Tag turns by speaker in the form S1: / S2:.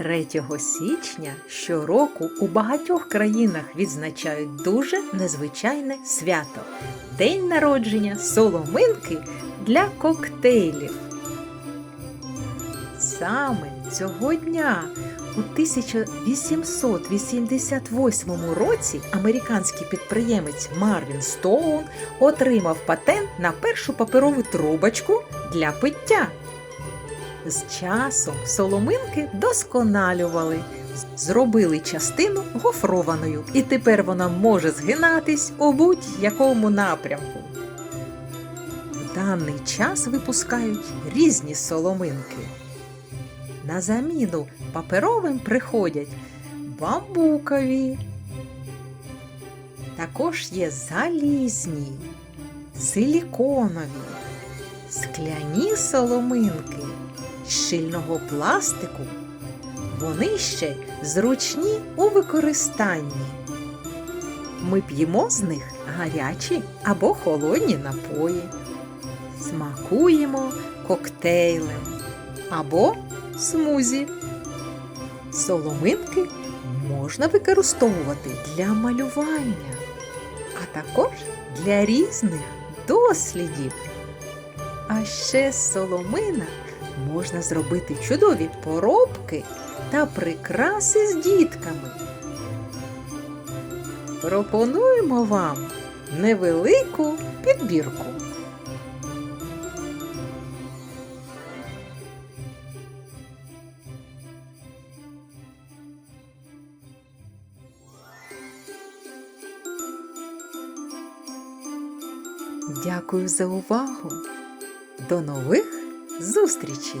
S1: 3 січня щороку у багатьох країнах відзначають дуже незвичайне свято День народження соломинки для коктейлів. Саме цього дня у 1888 році американський підприємець Марвін Стоун отримав патент на першу паперову трубочку для пиття. З часом соломинки досконалювали, зробили частину гофрованою, і тепер вона може згинатись у будь-якому напрямку. В даний час випускають різні соломинки. На заміну паперовим приходять бамбукові. Також є залізні, силіконові, скляні соломинки щільного пластику. Вони ще зручні у використанні. Ми п'ємо з них гарячі або холодні напої, смакуємо коктейлем або смузі. Соломинки можна використовувати для малювання, а також для різних дослідів. А ще соломина можна зробити чудові поробки та прикраси з дітками. Пропонуємо вам невелику підбірку. Дякую за увагу. До нових зустрічей!